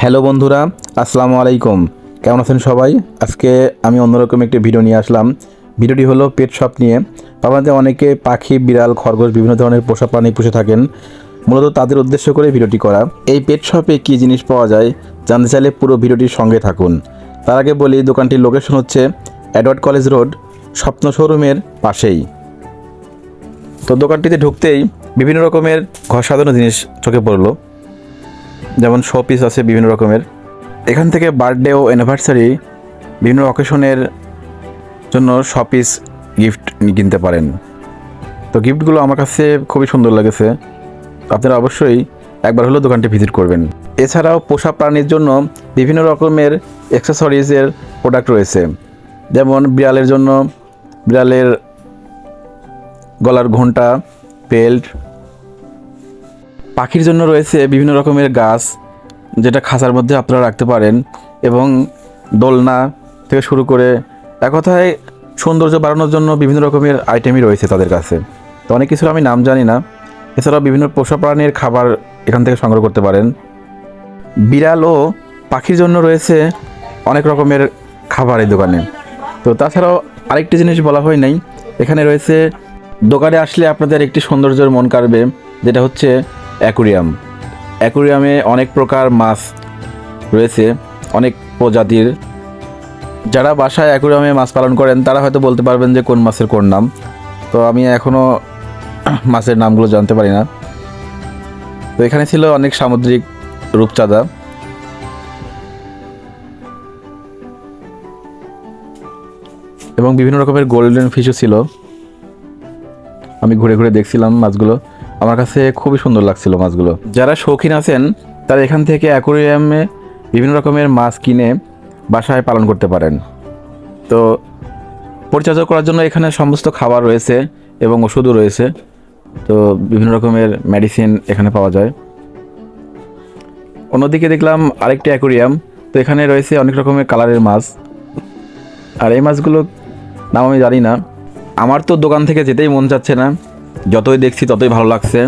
Hello বন্ধুরা, আসসালামু আলাইকুম। কেমন আছেন সবাই? আজকে আমি অন্যরকম একটি ভিডিও নিয়ে আসলাম। ভিডিওটি হলো পেট শপ নিয়ে। আপনাদের অনেকে পাখি, বিড়াল, খরগোশ, বিভিন্ন ধরনের পোষা প্রাণী পুষে থাকেন। মূলত তাদের উদ্দেশ্য করে ভিডিওটি করা। এই পেট শপে কী জিনিস পাওয়া যায় জানতে চাইলে পুরো ভিডিওটির সঙ্গে থাকুন। তার আগে বলি, দোকানটির লোকেশন হচ্ছে অ্যাডওয়ার্ড কলেজ রোড স্বপ্ন শোরুমের পাশেই। তো দোকানটিতে ঢুকতেই বিভিন্ন রকমের ঘর সাজানো জিনিস চোখে পড়ল। যেমন শো পিস আছে বিভিন্ন রকমের। এখান থেকে বার্থডে ও অ্যানিভার্সারি বিভিন্ন অকেশনের জন্য শো পিস গিফট কিনতে পারেন। তো গিফটগুলো আমার কাছে খুবই সুন্দর লেগেছে। আপনারা অবশ্যই একবার হলেও দোকানটি ভিজিট করবেন। এছাড়াও পোষা প্রাণীর জন্য বিভিন্ন রকমের অ্যাক্সেসরিজের প্রোডাক্ট রয়েছে। যেমন বিড়ালের জন্য বিড়ালের গলার ঘণ্টা বেল্ট পাখির জন্য রয়েছে বিভিন্ন রকমের গাছ যেটা খাঁচার মধ্যে আপনারা রাখতে পারেন এবং দোলনা থেকে শুরু করে এক কথায় সৌন্দর্য বাড়ানোর জন্য বিভিন্ন রকমের আইটেমই রয়েছে তাদের কাছে। তো অনেক কিছুর আমি নাম জানি না। এছাড়াও বিভিন্ন পোষা প্রাণীর খাবার এখান থেকে সংগ্রহ করতে পারেন। বিড়াল ও পাখির জন্য রয়েছে অনেক রকমের খাবার এই দোকানে। তো তাছাড়াও আরেকটি জিনিস বলা হয় নাই, এখানে রয়েছে দোকানে আসলে আপনাদের একটি সৌন্দর্যের মন কাড়বে, যেটা হচ্ছে অ্যাকুরিয়াম। অ্যাকুরিয়ামে অনেক প্রকার মাছ রয়েছে, অনেক প্রজাতির। যারা বাসায় অ্যাকুরিয়ামে মাছ পালন করেন, তারা হয়তো বলতে পারবেন যে কোন মাছের কোন নাম। তো আমি এখনও মাছের নামগুলো জানতে পারি না। তো এখানে ছিল অনেক সামুদ্রিক রূপচাঁদা। এবং বিভিন্ন রকমের গোল্ডেন ফিশও ছিল। আমি ঘুরে ঘুরে দেখছিলাম মাছগুলো। আমার কাছে খুবই সুন্দর লাগছিল মাছগুলো। যারা শৌখিন আছেন, তারা এখান থেকে অ্যাকোরিয়ামে বিভিন্ন রকমের মাছ কিনে বাসায় পালন করতে পারেন। তো পরিচর্যা করার জন্য এখানে সমস্ত খাবার রয়েছে এবং ওষুধও রয়েছে। তো বিভিন্ন রকমের মেডিসিন এখানে পাওয়া যায়। অন্যদিকে দেখলাম আরেকটি অ্যাকোরিয়াম। তো এখানে রয়েছে অনেক রকমের কালারের মাছ। আর এই মাছগুলো নাম আমি জানি না। আমার তো দোকান থেকে যেতেই মন যাচ্ছে না। যতই দেখছি, ততই ভালো লাগছে।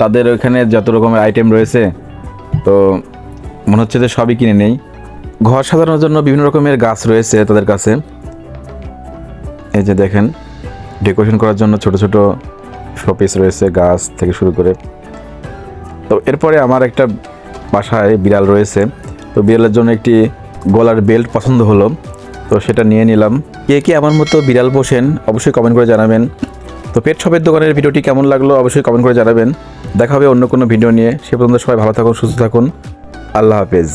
তাদের ওখানে যত রকমের আইটেম রয়েছে, তো মনে হচ্ছে যে সবই কিনে নেই। ঘর সাজানোর জন্য বিভিন্ন রকমের গাছ রয়েছে তাদের কাছে। এই যে দেখেন ডেকোরেশন করার জন্য ছোট ছোট শোপিস রয়েছে, গাছ থেকে শুরু করে। তো এরপরে আমার একটা বাসায় বিড়াল রয়েছে। তো বিড়ালের জন্য একটি গলার বেল্ট পছন্দ হলো। তো সেটা নিয়ে নিলাম। কে কে আমার মতো বিড়াল পোষেন, অবশ্যই কমেন্ট করে জানাবেন। তো পেট শপের দোকানের ভিডিওটি কেমন লাগল অবশ্যই কমেন্ট করে জানাবেন। দেখা হবে অন্য কোনো ভিডিও নিয়ে। সে পর্যন্ত সবাই ভালো থাকুন, সুস্থ থাকুন। আল্লাহ হাফেজ।